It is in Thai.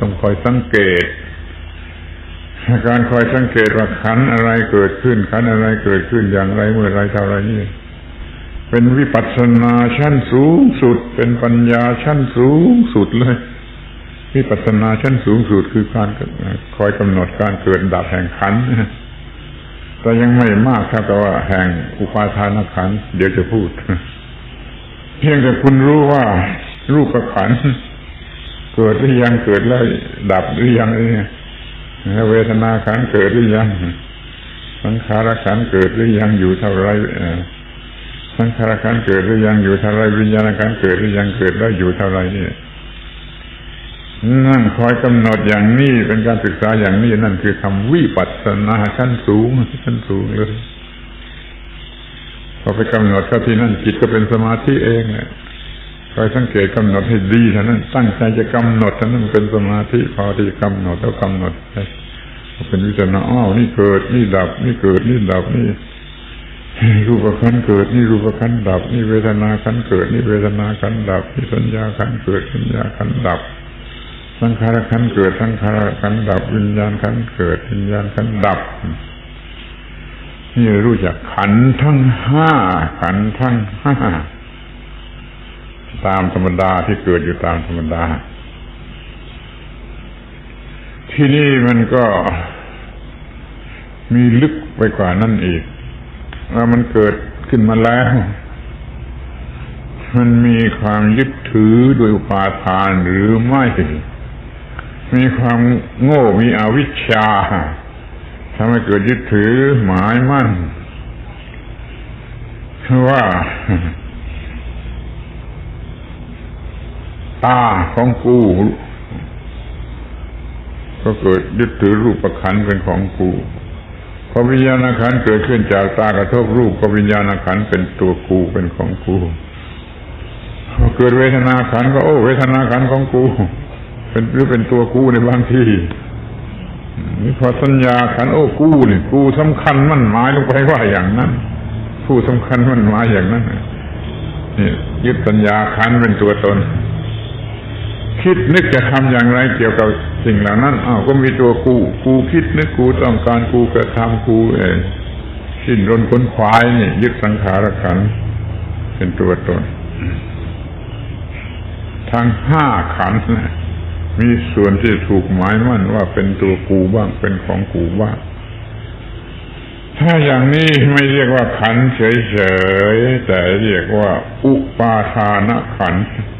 ต้องคอยสังเกต การคอยสังเกตว่าขันอะไรเกิดขึ้นขันอะไรเกิดขึ้นอย่างไรเมื่อไรเท่าไรนี่ เป็นวิปัสสนาชั้นสูงสุด เป็นปัญญาชั้นสูงสุดเลย วิปัสสนาชั้นสูงสุดคือการคอยกำหนดการเกิดดับแห่งขันแต่ยังไม่มากเท่ากับว่าแห่งอุปาทานขันเดี๋ยวจะพูด เพียงแต่คุณรู้ว่ารูปขันธ เกิดหรือยังเกิดแล้วดับหรือยังเนี่ยเวทนาขันเกิดหรือยังสังขารขันเกิดหรือยังอยู่เท่าไรสังขารขันเกิดหรือยังอยู่เท่าไรวิญญาณขันเกิดหรือยังเกิดแล้วอยู่เท่าไรนี่นั่งคอยกำหนดอย่างนี้เป็นการศึกษาอย่างนี้นั่นคือทำวิปัสสนาชั้นสูงชั้นสูงเลยพอไปกำหนดเข้าที่นั่นจิตก็เป็นสมาธิเองเนี่ย คอยสังเกตกำหนดให้ดีเท่านั้นตั้งใจจะกำหนดเท่านั้นเป็นสมาธิพอที่กำหนดแล้วกำหนดไปเป็นวิจารณาอ้าวนี่เกิดนี่ดับ นี่เกิดนี่ดับนี่รูปขันเกิด นี่รูปขันดับ นี่เวทนาขันเกิด นี่เวทนาขันดับ นี่สัญญาขันเกิดสัญญาขันดับ สังขารขันเกิดสังขารขันดับ วิญญาณขันเกิด วิญญาณขันดับนี่รู้จักขันทั้งห้าขันทั้งห้า ตามธรรมดาที่เกิดอยู่ตามธรรมดา ที่นี่มันก็มีลึกไปกว่านั่นอีกว่ามันเกิดขึ้นมาแล้ว มันมีความยึดถือโดยอุปาทานหรือไม่ มีความโง่มีอวิชชาทำให้เกิดยึดถือหมายมั่นว่า ตาของกูก็เกิดยึดถือรูปประคันเป็นของกูพอวิญญาณขันเกิดขึ้นจากตากระทบรูปก็วิญญาณขันเป็นตัวกูเป็นของกูพอเกิดเวทนาขันก็โอ้ เวทนาขันของกู เป็นหรือเป็นตัวกูในบางที่นี่พอสัญญาขันโอ้กูนี่กูสำคัญมั่นหมายลงไปว่าอย่างนั้น ผู้สำคัญมั่นหมายอย่างนั้นนี่ยึดสัญญาขันเป็นตัวตน คิดนึกจะทำอย่างไรเกี่ยวกับสิ่งเหล่านั้นอ้าวก็มีตัวกู กูคิดนึกกูต้องการกูกระทำกูเองสิ้นรนค้นควายนี่ยึดสังขารขันเป็นตัวตนทั้งห้าขันมีส่วนที่ถูกหมายมั่นว่าเป็นตัวกูบ้างเป็นของกูบ้าง ถ้าอย่างนี้ไม่เรียกว่าขันเฉยๆแต่เรียกว่า อุปาทานขันธ